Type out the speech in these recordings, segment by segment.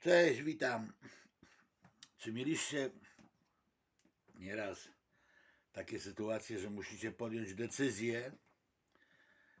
Cześć, witam. Czy mieliście nieraz takie sytuacje, że musicie podjąć decyzję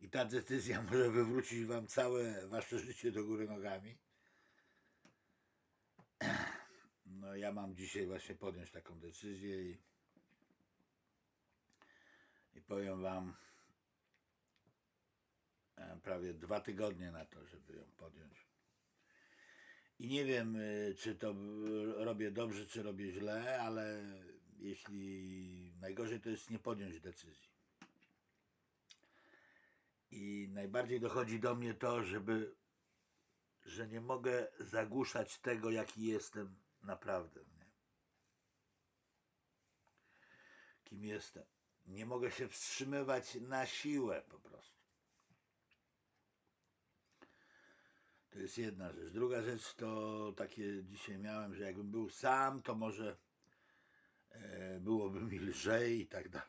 i ta decyzja może wywrócić wam całe wasze życie do góry nogami? No ja mam dzisiaj właśnie podjąć taką decyzję i, i powiem wam e, prawie dwa tygodnie na to, żeby ją podjąć. I nie wiem, y, czy to y, robię dobrze, czy robię źle, ale jeśli najgorzej to jest nie podjąć decyzji. I najbardziej dochodzi do mnie to, żeby, że nie mogę zagłuszać tego, jaki jestem naprawdę. Nie? Kim jestem. Nie mogę się wstrzymywać na siłę po prostu. To jest jedna rzecz. Druga rzecz to takie dzisiaj miałem, że jakbym był sam, to może e, byłoby mi lżej i tak dalej.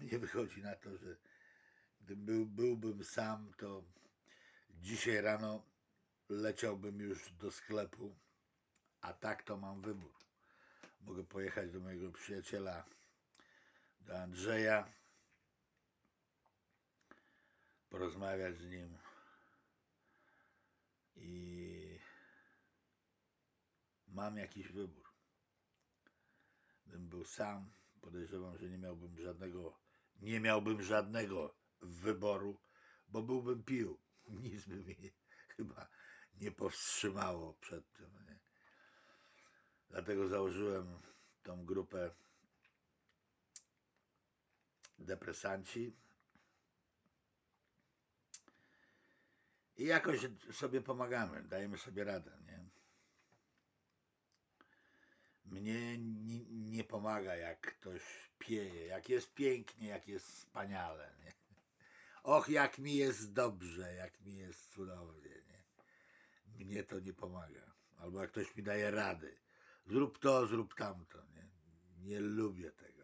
Nie, wychodzi na to, że gdybym był, byłbym sam, to dzisiaj rano leciałbym już do sklepu, a tak to mam wybór. Mogę pojechać do mojego przyjaciela, do Andrzeja, porozmawiać z nim i mam jakiś wybór. Gdybym był sam, podejrzewam, że nie miałbym żadnego, nie miałbym żadnego wyboru, bo byłbym pił. Nic by mnie chyba nie powstrzymało przed tym. Nie? Dlatego założyłem tą grupę depresanci. I jakoś sobie pomagamy, dajemy sobie radę, nie? Mnie nie, pomaga, jak ktoś pieje, jak jest pięknie, jak jest wspaniale, nie? Och, jak mi jest dobrze, jak mi jest cudownie, nie? Mnie to nie pomaga. Albo jak ktoś mi daje rady. Zrób to, zrób tamto, nie? Nie lubię tego.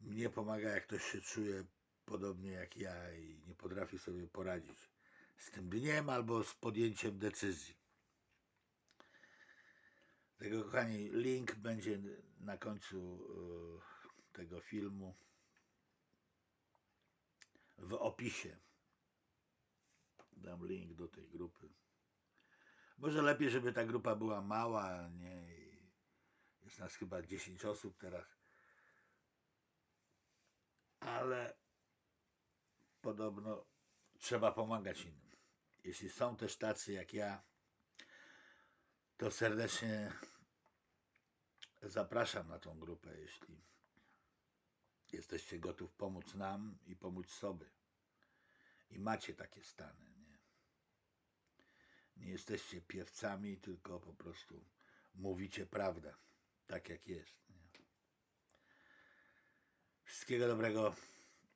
Mnie pomaga, jak ktoś się czuje podobnie jak ja i nie potrafi sobie poradzić z tym dniem albo z podjęciem decyzji. Tego, kochani, link będzie na końcu e, tego filmu w opisie. Dam link do tej grupy. Może lepiej, żeby ta grupa była mała, nie? Jest nas chyba 10 osób teraz. Ale podobno trzeba pomagać innym. Jeśli są też tacy jak ja, to serdecznie zapraszam na tą grupę, jeśli jesteście gotów pomóc nam i pomóc sobie. I macie takie stany, nie? Nie jesteście piewcami, tylko po prostu mówicie prawdę, tak jak jest. Nie? Wszystkiego dobrego,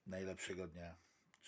najlepszego dnia.